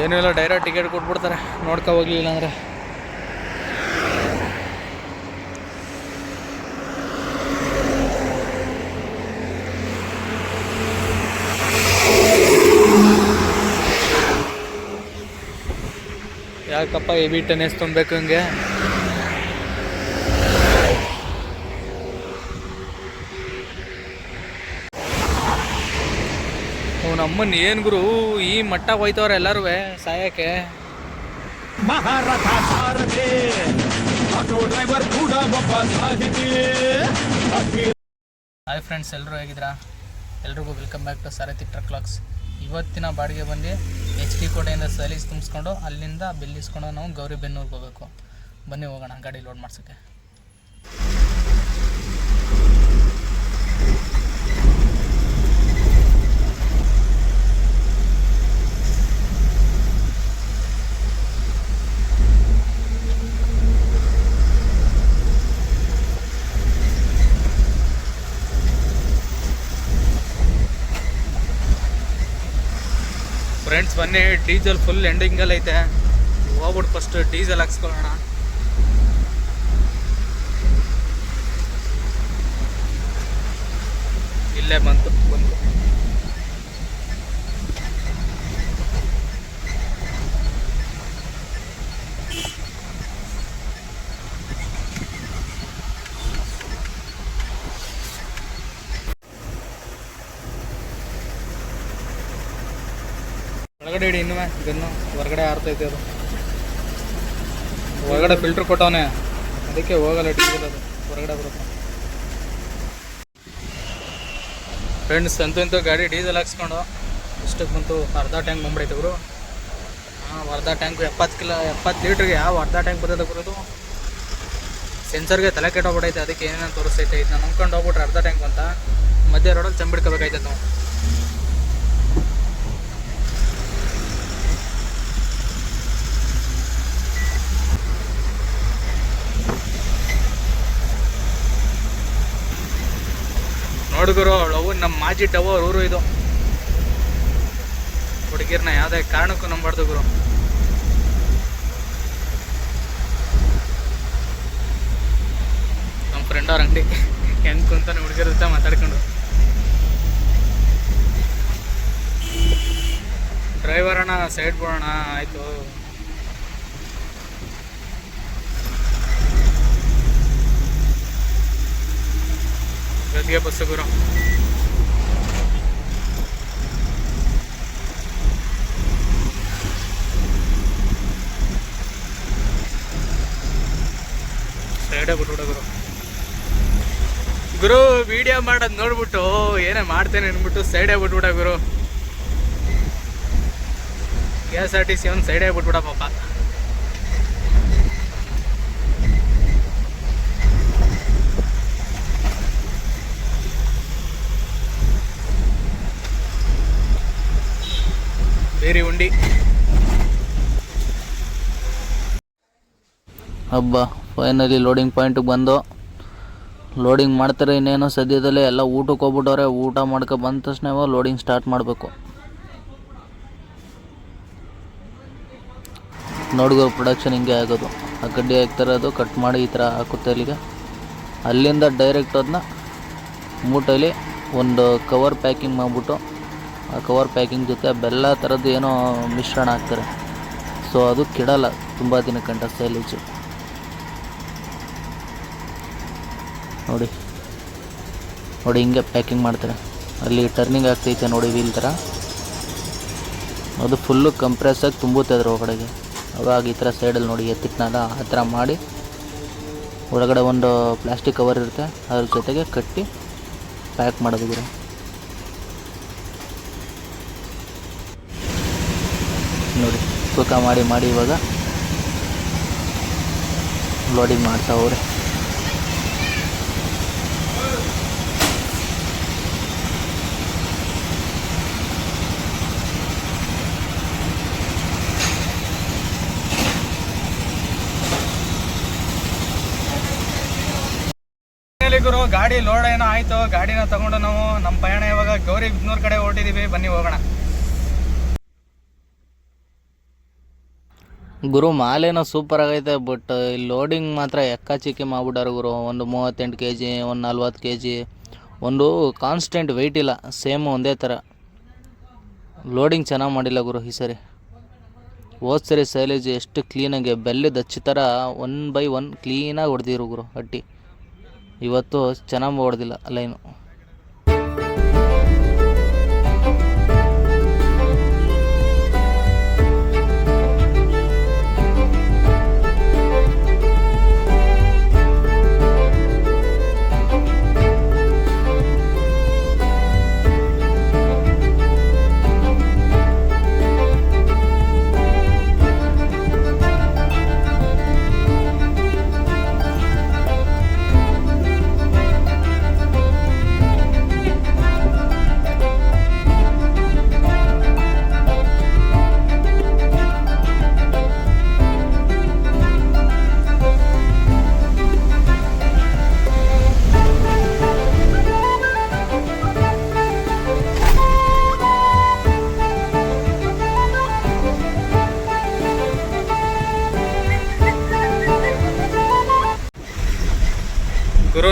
ಏನೂ ಇಲ್ಲ direct ticket ಕೊಟ್ಬಿಡ್ತಾರೆ. ನೋಡ್ಕೊ ಹೋಗ್ಲಿಲ್ಲ ಅಂದರೆ ಯಾಕಪ್ಪ ಎ ಬಿ ಟೆನ್ನಿಸ್ ತುಂಬಬೇಕು ಹಿಂಗೆ? ಅವನಮ್ಮನ್ ಏನು ಗುರು ಈ ಮಟ್ಟ ಹೋಯ್ತವ್ರೆ ಎಲ್ಲರೂ ಸಾಯಕ್ಕೆ. ಮಹಾರಥ ಸಾರಥಿ ಆಟೋ ಡ್ರೈವರ್ ಕೂಡ ಒಬ್ಬ ಸಾಹಿತಿ. ಹಾಯ್ ಫ್ರೆಂಡ್ಸ್ ಎಲ್ಲರೂ ಹೇಗಿದ್ದೀರಾ? ಎಲ್ರಿಗೂ welcome back to Sarathi truck LOX ಇವತ್ತಿನ ಬಾಡಿಗೆ ಬಂದು ಎಚ್ ಡಿ ಕೋಟೆಯಿಂದ ಸಲೀಸ್ ತುಂಬಿಸ್ಕೊಂಡು ಅಲ್ಲಿಂದ ಬಿಲ್ ಇಸ್ಕೊಂಡು ನಾವು ಗೌರಿಬೆನ್ನೂರ್ಗೆ ಹೋಗಬೇಕು. ಬನ್ನಿ ಹೋಗೋಣ ಗಾಡಿ ಲೋಡ್ ಮಾಡ್ಸೋಕ್ಕೆ. ಫ್ರೆಂಡ್ಸ್ ಬನ್ನಿ ಡೀಸೆಲ್ ಫುಲ್ ಎಂಡಿಂಗಲ್ಲಿ ಐತೆ. ಹೋಗ್ಬಿಟ್ಟು ಫಸ್ಟ್ ಡೀಸೆಲ್ ಹಾಕ್ಸ್ಕೊಳ್ಳೋಣ. ಇಲ್ಲೇ ಬಂತು ಬಂತು ಒಳಗಡೆ ಇಡಿ ಇನ್ನೂ ಗನ್ನು ಹೊರಗಡೆ ಆರ್ತೈತೆ ಅದು. ಹೊರಗಡೆ ಫಿಲ್ಟ್ರ್ ಕೊಟ್ಟವನೆ. ಅದಕ್ಕೆ ಹೋಗಲ್ಲ ಡೀಸೆಲ್ ಅದು. ಹೊರಗಡೆ ಬರುತ್ತೆ. ಫ್ರೆಂಡ್ಸ್ ಅಂತೂ ಗಾಡಿ ಡೀಸೆಲ್ ಹಾಕ್ಸ್ಕೊಂಡು ಇಷ್ಟಕ್ಕೆ ಬಂತು. ಅರ್ಧ ಟ್ಯಾಂಕ್ ಬಂದ್ಬಿಡೈತೆ ಗುರು. ಹಾಂ, ಅರ್ಧ ಟ್ಯಾಂಕ್ ಎಪ್ಪತ್ತು ಕಿಲೋ ಎಪ್ಪತ್ತು ಲೀಟ್ರಿಗೆ ಯಾವ ಅರ್ಧ ಟ್ಯಾಂಕ್ ಬರ್ತದೆ ಗುರುದು? ಸೆನ್ಸರ್ಗೆ ತಲೆ ಕೆಟ್ಟೋಗ್ಬಿಡೈತೆ. ಅದಕ್ಕೆ ಏನೇನು ತೋರಿಸ್ತೈತೆ. ಇದನ್ನ ನಂಬ್ಕೊಂಡು ಹೋಗ್ಬಿಟ್ರೆ ಅರ್ಧ ಟ್ಯಾಂಕ್ ಅಂತ ಮಧ್ಯ ರೋಡಲ್ಲಿ ಚಂಬಿಡ್ಕೋಬೇಕಾಯ್ತದೆ ನಾವು. ನೋಡುಗರು ಅವು ನಮ್ಮ ಮಾಜಿ ಟವರ್ ಊರು ಇದು. ಹುಡುಗಿರ್ನ ಯಾವುದೇ ಕಾರಣಕ್ಕೂ ನಂಬಾರ್ದು ಗುರು. ನಮ್ಮ ಫ್ರೆಂಡ್ ಅವ್ರ ಅಂಗಡಿ. ಹೆಂಗೆ ಕುಂತಾನೆ ಹುಡುಗಿರ ಜೊತೆ ಮಾತಾಡ್ಕೊಂಡು. ಡ್ರೈವರ್ ಅಣ್ಣ ಸೈಡ್ ಬಿಡೋಣ, ಆಯ್ತು. ಬಸ್ಸು ಗುರು ಸೈಡೇ ಬಿಟ್ಬಿಡ ಗುರು ಗುರು ವಿಡಿಯೋ ಮಾಡೋದು ನೋಡ್ಬಿಟ್ಟು ಏನೇ ಮಾಡ್ತೇನೆ ಅನ್ಬಿಟ್ಟು ಸೈಡೇ ಬಿಟ್ಬಿಡ ಗುರು. K S R T C ಒಂದು ಸೈಡೇ ಬಿಟ್ಬಿಡ ಪಾಪ. ಉಂಡಿ ಹಬ್ಬ ಫೈನಲಿ ಲೋಡಿಂಗ್ ಪಾಯಿಂಟಿಗೆ ಬಂದು. ಲೋಡಿಂಗ್ ಮಾಡ್ತಾರೆ ಇನ್ನೇನು, ಸದ್ಯದಲ್ಲೇ ಎಲ್ಲ ಊಟಕ್ಕೆ ಹೋಗ್ಬಿಟ್ಟವ್ರೆ, ಊಟ ಮಾಡ್ಕೊ ಬಂದ ತಕ್ಷಣ ಲೋಡಿಂಗ್ ಸ್ಟಾರ್ಟ್ ಮಾಡಬೇಕು. ನೋಡಿಗೋ ಪ್ರೊಡಕ್ಷನ್ ಹಿಂಗೆ ಆಗೋದು. ಆ ಕಡ್ಡಿ ಹಾಕ್ತಿರೋದು ಕಟ್ ಮಾಡಿ ಈ ಥರ ಹಾಕುತ್ತೆ ಅಲ್ಲಿಗೆ. ಅಲ್ಲಿಂದ ಡೈರೆಕ್ಟ್ ಅದನ್ನ ಮೂಟಲ್ಲಿ ಒಂದು ಕವರ್ ಪ್ಯಾಕಿಂಗ್ ಮಾಡಿಬಿಟ್ಟು ಕವರ್ ಪ್ಯಾಕಿಂಗ್ ಜೊತೆ ಬೆಲ್ಲ ಥರದ್ದು ಏನೋ ಮಿಶ್ರಣ ಹಾಕ್ತಾರೆ. ಸೊ ಅದು ಕೆಡಲ್ಲ ತುಂಬ ದಿನಕ್ಕಂಟ ಸೈಲೇಜು. ನೋಡಿ. ನೋಡಿ ಹಿಂಗೆ ಪ್ಯಾಕಿಂಗ್ ಮಾಡ್ತಾರೆ. ಅಲ್ಲಿ ಟರ್ನಿಂಗ್ ಆಗ್ತೈತೆ ನೋಡಿ ವೀಲ್ ಥರ. ಅದು ಫುಲ್ಲು ಕಂಪ್ರೆಸ್ ಆಗಿ ತುಂಬುತ್ತೆ ಅದ್ರ ಒಳಗಡೆಗೆ. ಅವಾಗ ಈ ಥರ ಸೈಡಲ್ಲಿ ನೋಡಿ ಎತ್ತಿಟ್ನಲ್ಲ, ಆ ಥರ ಮಾಡಿ ಒಳಗಡೆ ಒಂದು ಪ್ಲಾಸ್ಟಿಕ್ ಕವರ್ ಇರುತ್ತೆ. ಅದ್ರ ಜೊತೆಗೆ ಕಟ್ಟಿ ಪ್ಯಾಕ್ ಮಾಡೋದು ನೋಡಿ. ತೂಕ ಮಾಡಿ ಮಾಡಿ ಇವಾಗ ಲೋಡಿಂಗ್ ಮಾಡ್ತಾ ಹೋಗ್ರಿ. ಫೈನಲಿ ಗುರು, ಗಾಡಿ ಗಾಡಿ ಲೋಡ್ ಏನೋ ಆಯ್ತು. ಗಾಡಿನ ತಗೊಂಡು ನಾವು ನಮ್ಮ ಪಯಣ ಇವಾಗ ಗೌರಿ ಬಿದ್ನೂರ್ ಕಡೆ ಹೊರಟಿದೀವಿ. ಬನ್ನಿ ಹೋಗೋಣ. ಗುರು ಮಾಲೇನೋ ಸೂಪರ್ ಆಗೈತೆ ಬಟ್ ಲೋಡಿಂಗ್ ಮಾತ್ರ ಎಕ್ಕಾಚಿಕ್ಕಿ ಮಾಡ್ಬಿಟ್ಟಾರೆ ಗುರು. ಒಂದು ಮೂವತ್ತೆಂಟು ಕೆ ಜಿ ಒಂದು ನಲ್ವತ್ತು ಕೆ ಜಿ ಒಂದು ಕಾನ್ಸ್ಟೆಂಟ್ ವೆಯ್ಟ್ ಇಲ್ಲ ಸೇಮ್ ಒಂದೇ ಥರ. ಲೋಡಿಂಗ್ ಚೆನ್ನಾಗಿ ಮಾಡಿಲ್ಲ ಗುರು ಈ ಸರಿ. ಹೋದ ಸರಿ ಸೈಲೇಜ್ ಎಷ್ಟು ಕ್ಲೀನಾಗಿ ಬೆಲ್ಲದ ಹಚ್ಚಿ ಥರ ಒನ್ ಬೈ ಒನ್ ಕ್ಲೀನಾಗಿ ಹೊಡೆದಿರು ಗುರು ಹಟ್ಟಿ. ಇವತ್ತು ಚೆನ್ನಾಗಿ ಹೊಡೆದಿಲ್ಲ ಲೈನು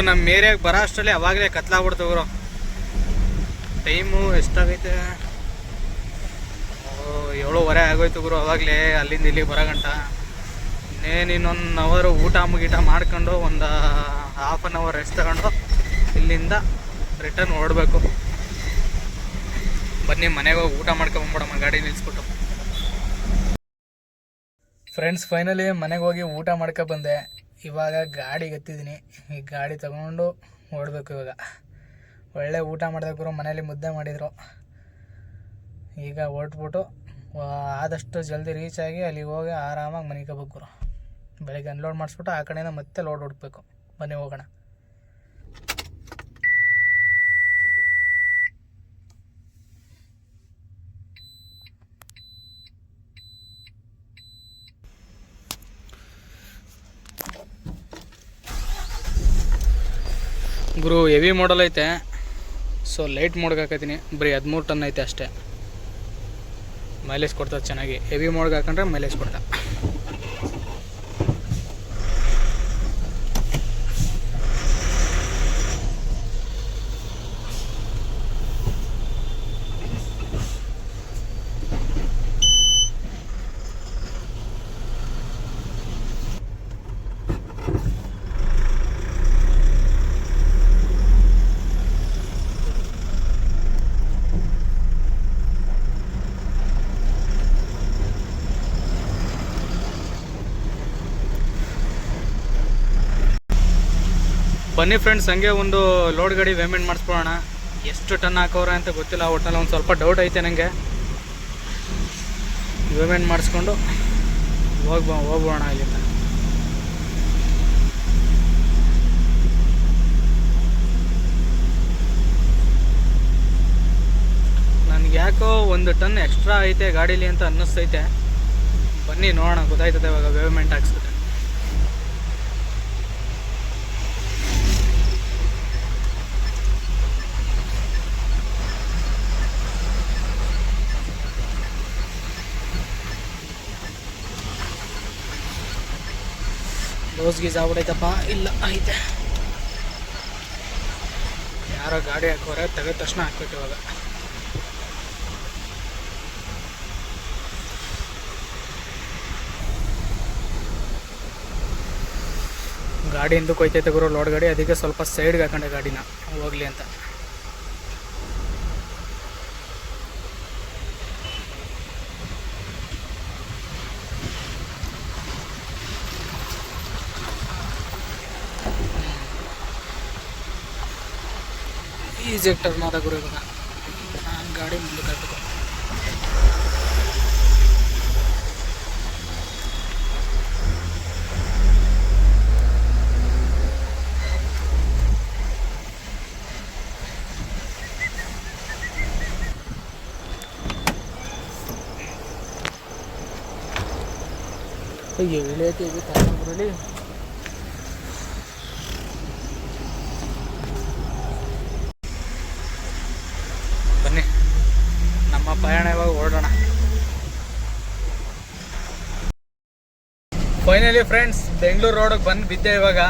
ನಮ್ಮ ಏರಿಯಾಗೆ ಬರೋ ಅಷ್ಟರಲ್ಲಿ ಅವಾಗಲೇ ಕತ್ಲಾಗ್ಬಿಡ್ತು ಗುರು. ಟೈಮು ಎಷ್ಟಾಗೈತೆ? ಓ, ಏಳುವರೆ ಆಗೋಯ್ತು ಗುರು ಅವಾಗಲೇ ಅಲ್ಲಿಂದ ಇಲ್ಲಿಗೆ ಬರೋ ಗಂಟ. ಇನ್ನೇನು ಇನ್ನೊಂದು ಅವರು ಊಟ ಮುಗೀಟ ಮಾಡ್ಕೊಂಡು ಒಂದು ಹಾಫ್ ಆನ್ ಅವರ್ ರೆಸ್ಟ್ ತಗೊಂಡು ಇಲ್ಲಿಂದ ರಿಟರ್ನ್ ಓಡಬೇಕು ಬನ್ನಿ, ಮನೆಗೆ ಹೋಗಿ ಊಟ ಮಾಡ್ಕೊಂಬಂದ್ಬಿಡಮ್ಮ ಗಾಡಿ ನಿಲ್ಲಿಸ್ಬಿಟ್ಟು ಫ್ರೆಂಡ್ಸ್ ಫೈನಲಿ ಮನೆಗೆ ಹೋಗಿ ಊಟ ಮಾಡ್ಕೊ ಬಂದೆ. ಇವಾಗ ಗಾಡಿ ಎತ್ತಿದ್ದೀನಿ ಈ ಗಾಡಿ ತಗೊಂಡು ಓಡಬೇಕು ಇವಾಗ. ಒಳ್ಳೆ ಊಟ ಮಾಡಿದ್ರು ಮನೇಲಿ ಮುದ್ದೆ ಮಾಡಿದರು. ಈಗ ಹೊರಟ್ಬಿಟ್ಟು ಆದಷ್ಟು ಜಲ್ದಿ ರೀಚ್ ಆಗಿ ಅಲ್ಲಿಗೆ ಹೋಗಿ ಆರಾಮಾಗಿ ಮನೆಗೆ ಹೋಗ್ಬೇಕು ಬೆಳಗ್ಗೆ ಅನ್ಲೋಡ್ ಮಾಡಿಸ್ಬಿಟ್ಟು ಆ ಕಡೆಯಿಂದ ಮತ್ತೆ ಲೋಡ್ ಹುಡ್ಕಬೇಕು. ಬನ್ನಿ ಹೋಗೋಣ. ಗುರು ಹೆವಿ ಮಾಡಲ್ ಐತೆ. ಸೊ ಲೈಟ್ ಮೋಡ್ಗೆ ಬರೀ ಹದಿಮೂರು ಟನ್ ಐತೆ ಅಷ್ಟೇ. ಮೈಲೇಜ್ ಕೊಡ್ತದೆ ಚೆನ್ನಾಗಿ. ಹೆವಿ ಮೋಡ್ಗೆ ಮೈಲೇಜ್ ಕೊಡ್ತಾ ಬನ್ನಿ ಫ್ರೆಂಡ್ಸ್ ಹಂಗೆ ಒಂದು ಲೋಡ್ ಗಾಡಿ ಪೇಮೆಂಟ್ ಮಾಡಿಸ್ಕೊಳ್ಳೋಣ. ಎಷ್ಟು ಟನ್ ಹಾಕೋರೆ ಅಂತ ಗೊತ್ತಿಲ್ಲ ಒಟ್ಟಲ್ಲಿ ಒಂದು ಸ್ವಲ್ಪ ಡೌಟ್ ಐತೆ ನನಗೆ ಪೇಮೆಂಟ್ ಮಾಡಿಸ್ಕೊಂಡು ಹೋಗ್ಬೋ ಹೋಗ್ಬೋಣ ಇಲ್ಲಿಂದ. ನನಗೆ ಯಾಕೋ ಒಂದು ಟನ್ ಎಕ್ಸ್ಟ್ರಾ ಐತೆ ಗಾಡೀಲಿ ಅಂತ ಅನ್ನಿಸ್ತೈತೆ. ಬನ್ನಿ ನೋಡೋಣ, ಗೊತ್ತಾಯ್ತದೆ ಇವಾಗ ಪೇಮೆಂಟ್ ಹಾಕ್ಸಿದ್ರೆ ಲೋಸ್ ಗೀಸ್ ಆಗ್ಬಿಡೈತಪ್ಪ ಇಲ್ಲ ಐತೆ ಯಾರೋ ಗಾಡಿ ಹಾಕೋರೆ, ತೆಗೆದ ತಕ್ಷಣ ಹಾಕ್ಬೇಕು ಇವಾಗ. ಗಾಡಿ ಹಿಂದಕ್ಕೆ ಹೋಯ್ತೈತೆ ಗುರು ಲೋಡ್ ಗಾಡಿ. ಅದಕ್ಕೆ ಸ್ವಲ್ಪ ಸೈಡ್ಗೆ ಹಾಕೊಂಡೆ ಗಾಡಿನ. ಹೋಗ್ಲಿ ಅಂತ. ಈಸಿ ಟರ್ನ್ ಆದ ಗುರು ಇವಾಗ. ನಾನು ಗಾಡಿ ಮುಂದಕ್ಕೆ ಅಯ್ಯೋ ಇಳಿಯಕ್ಕೆ ಇದು ಗುರಲ್ಲಿ ಪಯಣ ಇವಾಗ ಹೊರಡೋಣ ಫೈನಲಿ ಫ್ರೆಂಡ್ಸ್ ಬೆಂಗಳೂರು ರೋಡಿಗೆ ಬಂದು ಬಿದ್ದೆ ಇವಾಗ.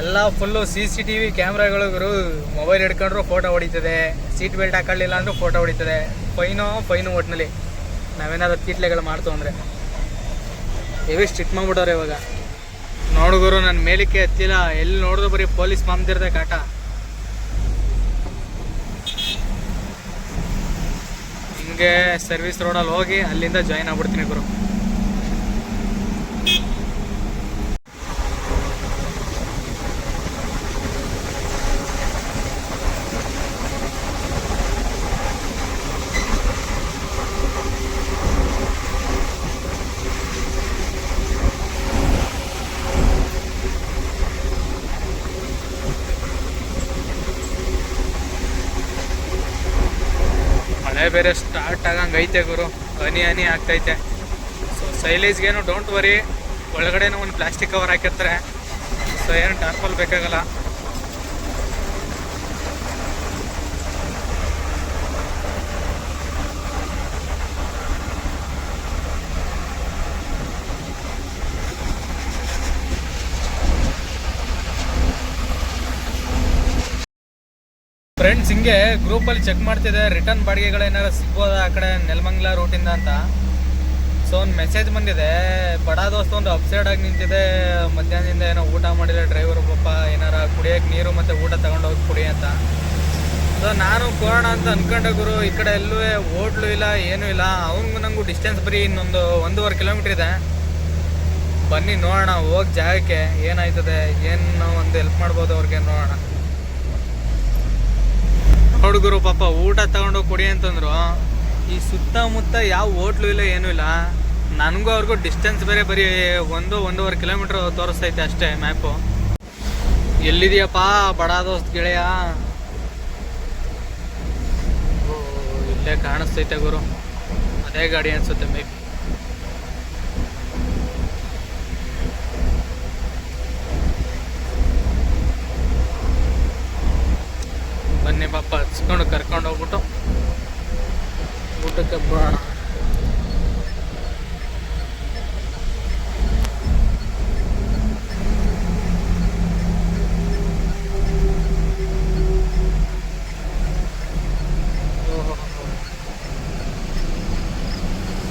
ಎಲ್ಲ full C C T V ಕ್ಯಾಮ್ರಾಗಳು ಗುರು ಮೊಬೈಲ್ ಹಿಡ್ಕೊಂಡ್ರು ಫೋಟೋ ಹೊಡಿತದೆ. ಸೀಟ್ ಬೆಲ್ಟ್ ಹಾಕೊಳ್ಳಿಲ್ಲ ಅಂದ್ರೂ ಫೋಟೋ ಹೊಡಿತದೆ. ಫೈನು ಫೈನು ಒಟ್ಟಿನಲ್ಲಿ ನಾವೇನಾದ್ರು ಕೀಟ್ಲೆಗಳು ಮಾಡ್ತು ಅಂದರೆ. ಇವೇ ಸ್ಟಿಟ್ ಮಾಡ್ಬಿಟ್ಟವ್ರೆ ಇವಾಗ. ನೋಡುಗರು ನನ್ನ ಮೇಲಕ್ಕೆ ಹತ್ತಿಲ್ಲ. ಎಲ್ಲಿ ನೋಡಿದ್ರು ಬರೀ ಪೊಲೀಸ್ ಮಾಮ್ದಿರ್ದೆ ಕಾಟ. ಹಿಂಗೆ ಸರ್ವಿಸ್ ರೋಡಲ್ಲಿ ಹೋಗಿ ಅಲ್ಲಿಂದ ಜಾಯಿನ್ ಆಗ್ಬಿಡ್ತೀನಿ ಗುರು. ಬೇರೆ ಸ್ಟಾರ್ಟ್ ಆಗಂಗೆ ಐತೆ ಗುರು. ಹನಿ ಹನಿ ಆಗ್ತೈತೆ. ಸೊ ಸೈಲೇಜ್ಗೇನು ಡೋಂಟ್ ವರಿ ಒಳಗಡೆನೂ ಒಂದು ಪ್ಲಾಸ್ಟಿಕ್ ಕವರ್ ಹಾಕಿರ್ತಾರೆ. ಸೊ ಏನು ಟಾರ್ಪಲ್ ಬೇಕಾಗಲ್ಲ. ಫ್ರೆಂಡ್ಸ್ ಹಿಂಗೆ ಗ್ರೂಪಲ್ಲಿ ಚೆಕ್ ಮಾಡ್ತಿದ್ದೆ ರಿಟರ್ನ್ ಬಾಡಿಗೆಗಳೇನಾರು ಸಿಗ್ಬೋದಾ ಆ ಕಡೆ ನೆಲಮಂಗ್ಲ ರೂಟಿಂದ ಅಂತ. ಸೊ ಒಂದು ಮೆಸೇಜ್ ಬಂದಿದೆ, ಬಡ ದೋಸ್ತ ಒಂದು ಅಪ್ಸೈಡ್ ಆಗಿ ನಿಂತಿದೆ, ಮಧ್ಯಾಹ್ನದಿಂದ ಏನೋ ಊಟ ಮಾಡಿಲ್ಲ ಡ್ರೈವರ್ ಪಾಪ ಏನಾರ ಕುಡಿಯೋಕೆ ನೀರು ಮತ್ತು ಊಟ ತಗೊಂಡೋಗಿ ಕುಡಿ ಅಂತ. ಸೊ ನಾನು ಕೋಣ ಅಂತ ಅನ್ಕೊಂಡೆ ಗುರು, ಈ ಕಡೆ ಎಲ್ಲೂ ಹೋಟ್ಲು ಇಲ್ಲ, ಏನೂ ಇಲ್ಲ. ಅವ್ನಿಗೂ ನಂಗೂ ಡಿಸ್ಟೆನ್ಸ್ ಬರೀ ಇನ್ನೊಂದು ಒಂದೂವರೆ ಕಿಲೋಮೀಟ್ರ್ ಇದೆ. ಬನ್ನಿ ನೋಡೋಣ, ಹೋಗಿ ಜಾಗಕ್ಕೆ, ಏನಾಯ್ತದೆ, ಏನು ಒಂದು ಹೆಲ್ಪ್ ಮಾಡ್ಬೋದು ಅವ್ರಿಗೆ ನೋಡೋಣ. ಹುಡುಗರು ಪಾಪ ಊಟ ತಗೊಂಡು ಕೊಡಿ ಅಂತಂದ್ರು. ಈ ಸುತ್ತಮುತ್ತ ಯಾವ ಹೋಟ್ಲು ಇಲ್ಲ, ಏನೂ ಇಲ್ಲ. ನನಗೂ ಅವ್ರಿಗೂ ಡಿಸ್ಟೆನ್ಸ್ ಬೇರೆ ಬರೀ ಒಂದು, ಒಂದೂವರೆ ಕಿಲೋಮೀಟ್ರ್ ತೋರಿಸ್ತೈತೆ ಅಷ್ಟೇ ಮ್ಯಾಪು ಎಲ್ಲಿದೆಯಪ್ಪ ಬಡ ದೋಸ್ತ್ ಗೆಳೆಯ? ಇಲ್ಲೇ ಕಾಣಿಸ್ತೈತೆ ಗುರು. ಅದೇ ಗಾಡಿ ಅನ್ಸುತ್ತೆ ಮೇ ಪಾಪ ಹಚ್ಕೊಂಡು ಕರ್ಕೊಂಡು ಹೋಗ್ಬಿಟ್ಟು ಊಟಕ್ಕೆ ಬರೋಣ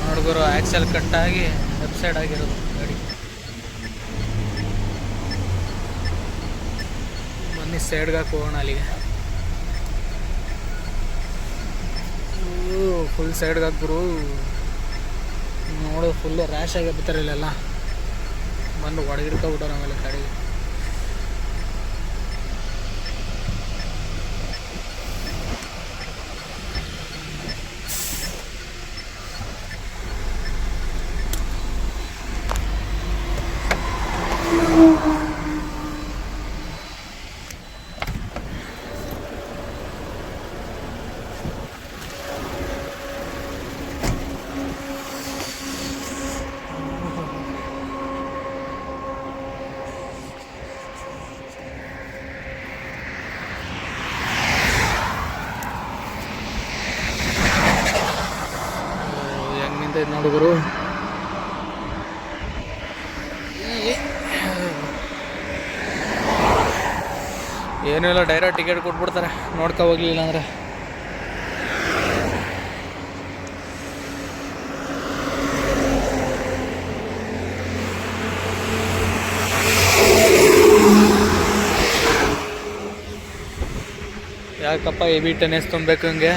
ಹುಡುಗರು ಆಕ್ಸೆಲ್ ಕಟ್ಟಾಗಿ ವೆಬ್ಸೈಡ್ ಆಗಿರೋದು ಗಾಡಿ. ಬನ್ನಿ ಸೈಡ್ಗೆ ಹೋಗೋಣ ಅಲ್ಲಿಗೆ. ಫುಲ್ ಸೈಡ್ಗೆ ಹಾಕ್ಬಿರು ನೋಡು ಫುಲ್ಲು ರ್ಯಾಶ್ ಆಗಿ ಬಿತ್ತಾರೆ ಇಲ್ಲೆಲ್ಲ. ಬಂದು ಹೊಡೆದಿರ್ಕೊಬಿಟ್ಟಾರ ಆಮೇಲೆ ಗಾಡಿಗೆ. ನೋಡುಗರು ಏನೂ ಇಲ್ಲ ಡೈರೆಕ್ಟ್ ಟಿಕೆಟ್ ಕೊಟ್ಬಿಡ್ತಾರೆ. ನೋಡ್ಕೊ ಹೋಗ್ಲಿಲ್ಲ ಅಂದರೆ ಯಾಕಪ್ಪ ಎ ಬಿ ಟೆನ್ನೆಸ್ ತುಂಬಬೇಕು ಹಿಂಗೆ?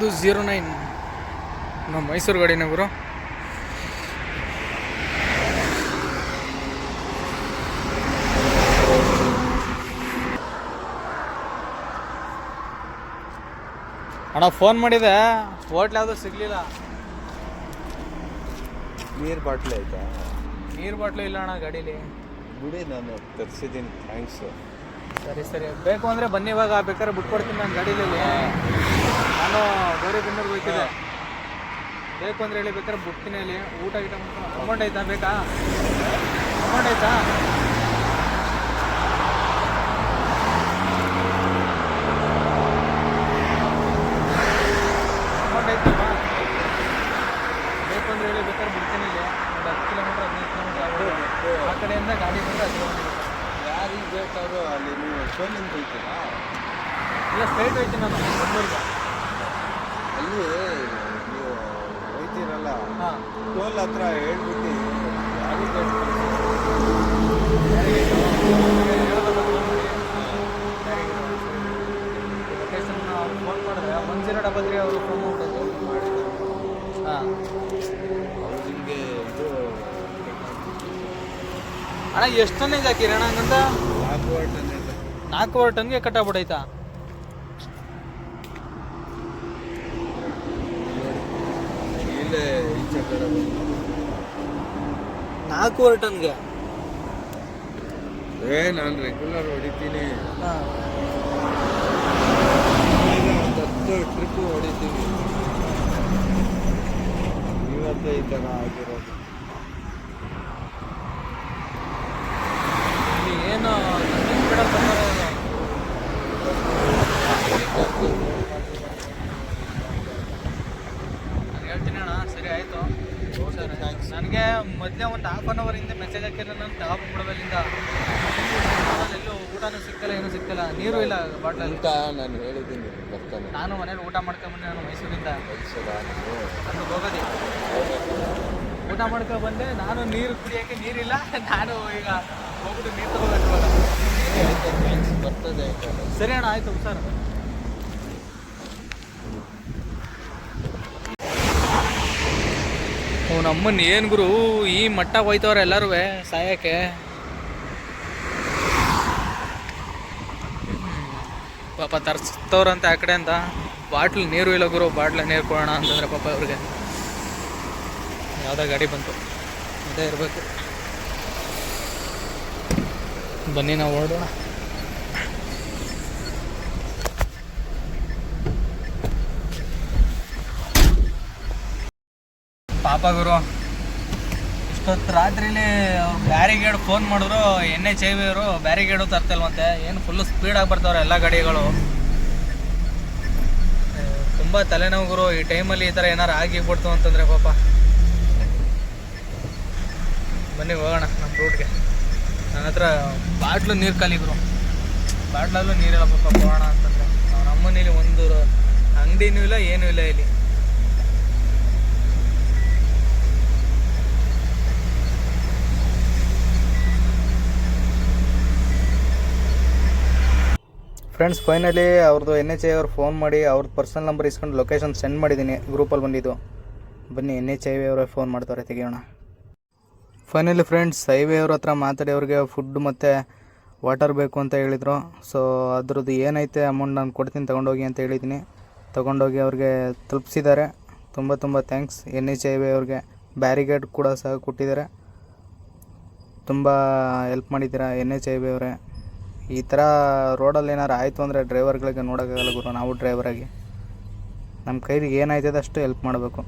ಯಾವುದು ಝೀರೋ ನೈನ್ ನಮ್ಮ ಮೈಸೂರು ಗಾಡಿನ ಗುರು ಅಣ್ಣ ಫೋನ್ ಮಾಡಿದೆ. ಹೋಟ್ಲ್ ಯಾವುದು ಸಿಗಲಿಲ್ಲ. ನೀರು ಬಾಟ್ಲಿ ಆಯ್ತಾ ನೀರು ಬಾಟ್ಲು ಇಲ್ಲ ಅಣ್ಣ ಗಾಡೀಲಿ. ಬಿಡಿ ನಾನು ತರಿಸಿದ್ದೀನಿ ಥ್ಯಾಂಕ್ಸ್ ಸರಿ ಸರಿ. ಬೇಕು ಅಂದರೆ ಬನ್ನಿ ಇವಾಗ. ಬೇಕಾದ್ರೆ ಬಿಟ್ಕೊಡ್ತೀನಿ ನಾನು ಗಾಡೀಲಿ ಬೆನ್ನೂರ್ಗೆ ಹೋಗ್ತಿದ್ದೆ. ಬೇಕು ಅಂದ್ರೆ ಹೇಳಿ ಬೇಕಾದ್ರೆ ಬುಕ್ಕಿನ ಇಲ್ಲಿ ಊಟ ಗೀಟ ಅಮೌಂಟ್ ಆಯ್ತಾ ಬೇಕಾ? ಅಮೌಂಟ್ ಆಯ್ತಾ? ಅಮೌಂಟ್ ಆಯ್ತಲ್ವಾ ಬೇಕು ಅಂದ್ರೆ ಹೇಳಿ ಬೇಕಾದ್ರೆ ಬುಕ್ಕಿನ ಇಲ್ಲಿ ಒಂದು ಹತ್ತು ಕಿಲೋಮೀಟ್ರ್ ಹದಿನೈದು ಕಿಲೋಮೀಟ್ರ್ ಆಗ್ಬೋದು ಆ ಕಡೆಯಿಂದ ಗಾಡಿ ಬಂದ್ರೆ ಯಾರಿಗೆ ಬೇಕಾದ್ರೂ ಅಲ್ಲಿ ನೀವು ಸೋಲಿಂದ ಹೋಗ್ತೀರಾ? ಇಲ್ಲ ಸ್ಟ್ರೈಟ್ ಹೋಯ್ತೀನಿ ನಾನು ಬೆಂಗಳೂರಿಗೆ. ಅಲ್ಲಿ ನೀವು ಹೋಯ್ತೀರಲ್ಲ ಟೋಲ್ ಹತ್ರ ಹೇಳ್ಬಿಟ್ಟು ಯಾರು ಲೊಕೇಶನ್ ಫೋನ್ ಮಾಡಿದ್ರೆ ಒನ್ ಜೀರೋ ಡಬಲ್ ತ್ರೀ ಅವರು ಫೋನ್ ಮಾಡೋದು ಹಾಂ ಅವ್ರು ನಿಮಗೆ ಇದು ಅಣ್ಣ ಎಷ್ಟು ಟನ್ನೇಜ್ ಹಾಕಿರಿ ಅಣ್ಣ ಹಂಗಂತ? ನಾಲ್ಕು ಟನ್ ಇದೆ ನಾಲ್ಕೂವರೆ ಟನ್ಗೆ ಕಟ್ಟಾಗ್ಬಿಟ್ಟೈತಾ? ಇಲ್ಲೇ ಈಚೆ ಕಡೆ ನಾಲ್ಕೂವರೆ ಟನ್ಗೆ? ಏ ನಾನು ರೆಗ್ಯುಲರ್ ಹೊಡಿತೀನಿ. ಹಾಂ. ಒಂದು ಹತ್ತು ಟ್ರಿಪ್ಪು ಹೊಡಿತೀವಿ ಇವತ್ತೇ ಈ ಥರ ಆಗಿರೋದು ಇಲ್ಲಿ ಏನು ನಂದಿನ ಬಿಡ ಬರ್ತಾರೆ ನಾನು ಹೇಳ್ತೀನಿ ಅಣ್ಣ ಸರಿ ಆಯಿತು ಸರ್ ನನಗೆ ಮೊದಲೇ ಒಂದು ಹಾಫ್ ಅನ್ ಅವರ್ ಹಿಂದೆ ಮೆಸೇಜ್ ಹಾಕಿದ್ರೆ ನಾನು ತಗೊಂಡ್ಬಿಡ್ಬೇಕಿಂದ ಎಲ್ಲೂ ಊಟನೂ ಸಿಕ್ಕಲ್ಲ ಏನೂ ಸಿಕ್ಕಲ್ಲ ನೀರು ಇಲ್ಲ ಬಾಟ್ಲಲ್ಲಿ. ನಾನು ಹೇಳಿದ್ದೀನಿ ಬರ್ತಾನೆ. ನಾನು ಮನೇಲಿ ಊಟ ಮಾಡ್ಕೊಂಬಂದೆ ನಾನು ಮೈಸೂರಿಂದ. ನಾನು. ಹೋಗೋದಿ. ಊಟ ಮಾಡ್ಕೊಂಡು ಬಂದೆ ನಾನು ನೀರು ಕುಡಿಯೋಕ್ಕೆ ನೀರಿಲ್ಲ ನಾನು ಈಗ ಹೋಗ್ಬಿಟ್ಟು ನೀರು ತಗೋಬೇಕು ಬರ್ತದೆ ಸರಿ ಅಣ್ಣ ಆಯ್ತು ಸರ್ ನಮ್ಮನ್ನ ಏನು ಗುರು? ಈ ಮಟ್ಟ ಹೋಯ್ತವ್ರೆ ಎಲ್ಲರೂ ಸಾಯಕ್ಕೆ. ಪಾಪ ತರ್ಸ್ತವ್ರಂತೆ ಆ ಕಡೆ ಅಂತ. ಬಾಟ್ಲ್ ನೀರು ಇಲ್ಲ ಗುರು, ಬಾಟ್ಲ ನೀರು ಕೊಡೋಣ ಅಂತಂದ್ರೆ ಪಾಪ ಅವ್ರಿಗೆ ಯಾವುದೋ ಗಾಡಿ ಬಂತು. ಅದೇ ಇರಬೇಕು. ಬನ್ನಿ ನಾವು ಓಡೋಣ. ಪಾಪ ಗುರು. ಇಷ್ಟೊತ್ತು ರಾತ್ರಿಲಿ ಬ್ಯಾರಿಗೇಡ್ ಫೋನ್ ಮಾಡಿದ್ರು ಎನ್ ಎಚ್ ಐ ವಿ ಅವರು ಬ್ಯಾರಿಗೇಡು ತರ್ತಿಲ್ವಂತೆ. ಏನು ಫುಲ್ಲು ಸ್ಪೀಡಾಗಿ ಬರ್ತಾವ್ರೆ ಎಲ್ಲ ಗಾಡಿಗಳು. ತುಂಬ ತಲೆನೋವು ಗುರು. ಈ ಟೈಮಲ್ಲಿ ಈ ಥರ ಏನಾರು ಆಗಿಬಿಡ್ತು ಅಂತಂದರೆ ಪಾಪ. ಬನ್ನಿ ಹೋಗೋಣ ನಮ್ಮ ರೂಟ್ಗೆ ನನ್ನ ಹತ್ರ ಬಾಟ್ಲು ನೀರು ಖಾಲಿ ಗುರು. ಬಾಟ್ಲಲ್ಲೂ ನೀರಿಲ್ಲ ಪಾಪ, ಹೋಗೋಣ ಅಂತಂದರೆ. ಅಮ್ಮನಿಲ್ಲಿ ಒಂದು ಅಂಗಡಿನೂ ಇಲ್ಲ, ಏನೂ ಇಲ್ಲ ಇಲ್ಲಿ. ಫ್ರೆಂಡ್ಸ್ ಫೈನಲಿ ಅವ್ರದ್ದು ಎನ್ ಎಚ್ ಐ ಅವ್ರು ಫೋನ್ ಮಾಡಿ ಅವ್ರದ್ದು ಪರ್ಸನಲ್ ನಂಬರ್ ಇಸ್ಕೊಂಡು ಲೊಕೇಶನ್ ಸೆಂಡ್ ಮಾಡಿದ್ದೀನಿ ಗ್ರೂಪಲ್ಲಿ ಬಂದಿದ್ದು. ಬನ್ನಿ ಎನ್ ಎಚ್ ಐ ವಿ ಅವರೇ ಫೋನ್ ಮಾಡ್ತಾರೆ, ತೆಗಿಯೋಣ. ಫೈನಲಿ ಫ್ರೆಂಡ್ಸ್ ಹೈವೇ ಅವ್ರ ಹತ್ರ ಮಾತಾಡಿ, ಅವ್ರಿಗೆ ಫುಡ್ ಮತ್ತು ವಾಟರ್ ಬೇಕು ಅಂತ ಹೇಳಿದರು. ಸೊ ಅದ್ರದ್ದು ಏನೈತೆ ಅಮೌಂಟ್ ನಾನು ಕೊಡ್ತೀನಿ, ತೊಗೊಂಡೋಗಿ ಅಂತ ಹೇಳಿದ್ದೀನಿ ತೊಗೊಂಡೋಗಿ ಅವ್ರಿಗೆ ತಲುಪಿಸಿದ್ದಾರೆ. ತುಂಬ ತುಂಬ thanks N H I V ಅವ್ರಿಗೆ ಬ್ಯಾರಿಗೇಡ್ ಕೂಡ ಸಹ ಕೊಟ್ಟಿದ್ದಾರೆ. ತುಂಬ ಹೆಲ್ಪ್ ಮಾಡಿದ್ದೀರಾ ಎನ್ ಎಚ್ ಐ ವಿ ಅವರೇ? ಈ ಥರ ರೋಡಲ್ಲಿ ಏನಾರು ಆಯಿತು ಅಂದರೆ ಡ್ರೈವರ್ಗಳಿಗೆ ನೋಡೋಕ್ಕಾಗಲ್ಲ ಗುರು, ನಾವು ಡ್ರೈವರಾಗಿ ನಮ್ಮ ಕೈಲಿಗೆ ಏನಾಯ್ತದೆ ಅಷ್ಟು ಹೆಲ್ಪ್ ಮಾಡಬೇಕು.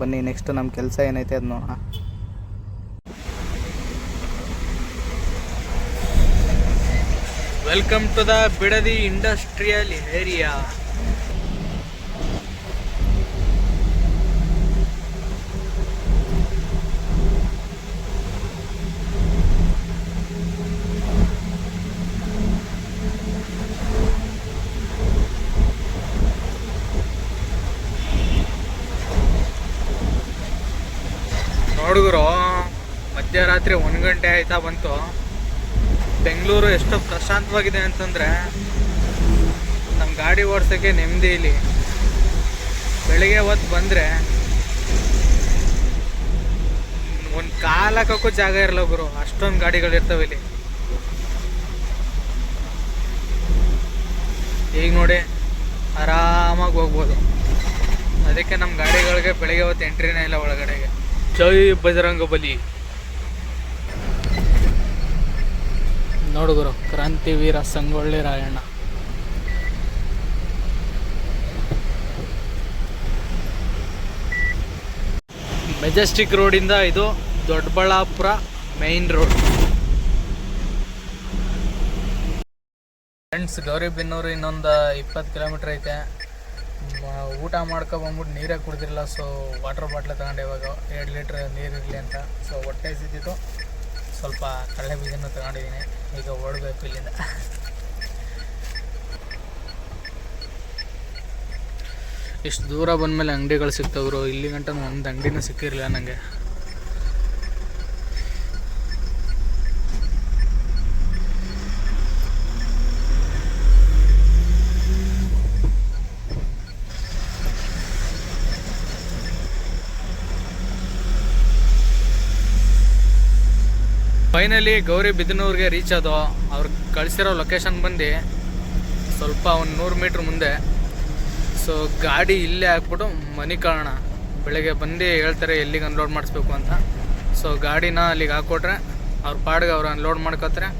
ಬನ್ನಿ ನೆಕ್ಸ್ಟ್ ನಮ್ಮ ಕೆಲಸ ಏನೈತೆ ಅದು ನೋಡೋಣ. Welcome to the Bidadi industrial area ನೋಡುಗರು ಮಧ್ಯರಾತ್ರಿ ಒಂದು ಗಂಟೆ ಆಯ್ತಾ ಬಂತು. ಬೆಂಗಳೂರು ಎಷ್ಟು ಪ್ರಶಾಂತವಾಗಿದೆ ಅಂತಂದರೆ ನಮ್ಮ ಗಾಡಿ ಓಡ್ಸೋಕ್ಕೆ ನೆಮ್ಮದಿ ಇಲ್ಲಿ. ಬೆಳಿಗ್ಗೆ ಹೊತ್ತು ಬಂದರೆ, ಒಂದು ಕಾಲು ಹಾಕೋಕ್ಕೂ ಜಾಗ ಇರಲ್ಲ ಗುರು, ಅಷ್ಟೊಂದು ಗಾಡಿಗಳಿರ್ತವೆ ಇಲ್ಲಿ. ಈಗ ನೋಡಿ, ಆರಾಮಾಗಿ ಹೋಗ್ಬೋದು. ಅದಕ್ಕೆ ನಮ್ಮ ಗಾಡಿಗಳಿಗೆ ಬೆಳಿಗ್ಗೆ ಹೊತ್ತು ಎಂಟ್ರಿನೇ ಇಲ್ಲ ಒಳಗಡೆಗೆ. ಜೈ ಬಜರಂಗ ಬಲಿ. ನೋಡುಗರು ಕ್ರಾಂತಿವೀರ ಸಂಗೊಳ್ಳಿ ರಾಯಣ್ಣ. ಮೆಜೆಸ್ಟಿಕ್ ರೋಡಿಂದ ಇದು Doddaballapura main road. Friends Gauribidanur ಇನ್ನೊಂದು ಇಪ್ಪತ್ತು ಕಿಲೋಮೀಟ್ರ್ ಐತೆ. ಊಟ ಮಾಡ್ಕೊ ಬಂದ್ಬಿಟ್ಟು ನೀರೇ ಕುಡಿದಿರಲ್ಲ ಸೊ ವಾಟರ್ ಬಾಟ್ಲೆ ತಗೊಂಡೆ ಇವಾಗ. ಎರಡು ಲೀಟ್ರ್ ನೀರು ಇರಲಿ ಅಂತ. ಸೊ ಹೊಟ್ಟೆ ಸಿದ್ದಿತ್ತು ಸ್ವಲ್ಪ ಕಡಲೆ ಬೀಜನೂ ತಗೊಂಡಿದ್ದೀನಿ. ಈಗ ಓಡಬೇಕು ಇಲ್ಲಿಂದ. ಇಷ್ಟು ದೂರ ಬಂದಮೇಲೆ ಅಂಗಡಿಗಳು ಸಿಗ್ತವ್ರು ಇಲ್ಲಿ ಗಂಟ ಒಂದು ಅಂಗಡಿನೂ ಸಿಕ್ಕಿರಲಿಲ್ಲ ನನಗೆ ಫೈನಲಿ ಗೌರಿ ಬಿದ್ದನೂರಿಗೆ ರೀಚ್ ಆದೋ, ಅವ್ರು ಕಳಿಸಿರೋ ಲೊಕೇಶನ್ ಬಂದು ಸ್ವಲ್ಪ ಒಂದು ನೂರು ಮೀಟ್ರ್ ಮುಂದೆ. ಸೊ ಗಾಡಿ ಇಲ್ಲೇ ಹಾಕ್ಬಿಟ್ಟು ಮನೆ ಕಾರಣ ಬೆಳಗ್ಗೆ ಬಂದು ಹೇಳ್ತಾರೆ, ಎಲ್ಲಿಗೆ ಅನ್ಲೋಡ್ ಮಾಡಿಸ್ಬೇಕು ಅಂತ. ಸೊ ಗಾಡಿನ ಅಲ್ಲಿಗೆ ಹಾಕ್ಕೊಟ್ರೆ, ಅವ್ರ ಪಾಡಿಗೆ ಅವ್ರು ಅನ್ಲೋಡ್ ಮಾಡ್ಕೋತಾರೆ,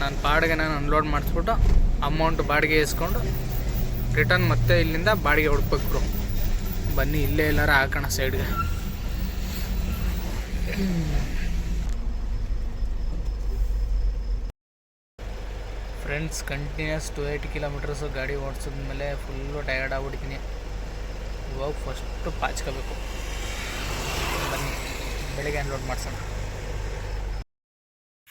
ನಾನು ಪಾಡಿಗೆ ನಾನು ಅನ್ಲೋಡ್ ಮಾಡಿಸ್ಬಿಟ್ಟು ಅಮೌಂಟ್ ಬಾಡಿಗೆ ಇಸ್ಕೊಂಡು ರಿಟರ್ನ್ ಮತ್ತೆ ಇಲ್ಲಿಂದ ಬಾಡಿಗೆ ಹುಡ್ಬೇಕು ಬನ್ನಿ, ಇಲ್ಲೇ ಎಲ್ಲಾರು ಹಾಕೋಣ ಸೈಡ್ಗೆ friends continuous to eighty kilometres ಗಾಡಿ ಓಡಿಸಿದ್ಮೇಲೆ ಫುಲ್ಲು ಟಯರ್ಡ್ ಆಗ್ಬಿಡ್ತೀನಿ ಇವಾಗ ಫಸ್ಟು ಪಾಚ್ಕೋಬೇಕು. ಬನ್ನಿ, ಬೆಳಿಗ್ಗೆ ಅನ್ಲೋಡ್ ಮಾಡ್ಸೋಣ.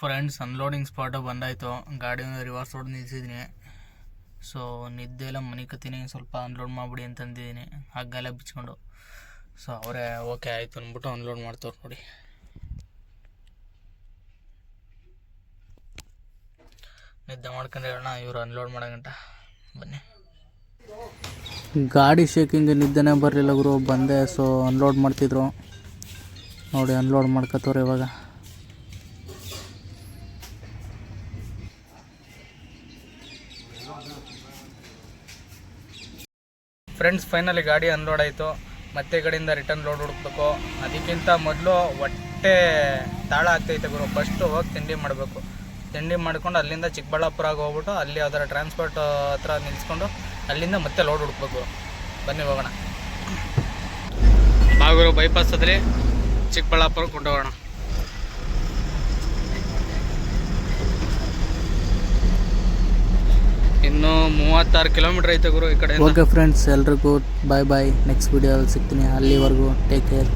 ಫ್ರೆಂಡ್ಸ್ ಅನ್ಲೋಡಿಂಗ್ ಸ್ಪಾಟು ಬಂದಾಯಿತು. ಗಾಡಿನ ರಿವರ್ಸ್ ಹೊಡೆದು ನಿಲ್ಸಿದ್ದೀನಿ ಸೊ ನಿದ್ದೆ ಎಲ್ಲ ಮನಿಕತ್ತೀನಿ. ಸ್ವಲ್ಪ ಅನ್ಲೋಡ್ ಮಾಡಿಬಿಡಿ ಅಂತಂದಿದ್ದೀನಿ. ಹಗ್ಗೆಲ್ಲ ಬಿಚ್ಕೊಂಡು. ಸೊ ಅವರೇ ಓಕೆ ಆಯಿತು ಅಂದ್ಬಿಟ್ಟು ಅನ್ಲೋಡ್ ಮಾಡ್ತವ್ರು ನೋಡಿ. ನಿದ್ದೆ ಮಾಡ್ಕೊಂಡು ಹೇಳೋಣ ಇವರು ಅನ್ಲೋಡ್ ಮಾಡೋಗಂಟ. ಬನ್ನಿ. ಗಾಡಿ ಶೇಕಿಂಗ್ ನಿದ್ದೆನೇ ಬರಲಿಲ್ಲ ಗುರು ಬಂದೆ ಸೊ ಅನ್ಲೋಡ್ ಮಾಡ್ತಿದ್ರು. ನೋಡಿ ಅನ್ಲೋಡ್ ಮಾಡ್ಕೋತವ್ರೆ ಇವಾಗ. ಫ್ರೆಂಡ್ಸ್ ಫೈನಲಿ ಗಾಡಿ ಅನ್ಲೋಡ್ ಆಯಿತು. ಮತ್ತೆ ಕಡೆಯಿಂದ ರಿಟರ್ನ್ ಲೋಡ್ ಹುಡುಕ್ಬೇಕು. ಅದಕ್ಕಿಂತ ಮೊದಲು ಹೊಟ್ಟೆ ತಾಳ ಆಗ್ತೈತೆ ಗುರು ಫಸ್ಟು ಹೋಗಿ ತಿಂಡಿ ಮಾಡಬೇಕು. ತಿಂಡಿ ಮಾಡ್ಕೊಂಡು ಅಲ್ಲಿಂದ ಚಿಕ್ಕಬಳ್ಳಾಪುರಗೆ ಹೋಗ್ಬಿಟ್ಟು ಅಲ್ಲಿ ಅದರ ಟ್ರಾನ್ಸ್ಪೋರ್ಟ್ ಹತ್ರ ನಿಲ್ಲಿಸ್ಕೊಂಡು ಅಲ್ಲಿಂದ ಮತ್ತೆ ಲೋಡ್ ಹುಡ್ಕಬೇಕು. ಬನ್ನಿ ಹೋಗೋಣ. ಬಾಗೂರು ಬೈಪಾಸ್ ಆದರೆ ಚಿಕ್ಕಬಳ್ಳಾಪುರಕ್ಕೆ ಕೊಂಡೋಗೋಣ ಇನ್ನು ಮೂವತ್ತಾರು ಕಿಲೋಮೀಟರ್ ಐತೆ ಗುರು ಈ ಕಡೆ ಓಕೆ ಫ್ರೆಂಡ್ಸ್ ಎಲ್ರಿಗೂ ಬಾಯ್ ಬಾಯ್ ನೆಕ್ಸ್ಟ್ ವಿಡಿಯೋ ಸಿಗ್ತೀನಿ. ಅಲ್ಲಿವರೆಗೂ ಟೇಕ್ ಕೇರ್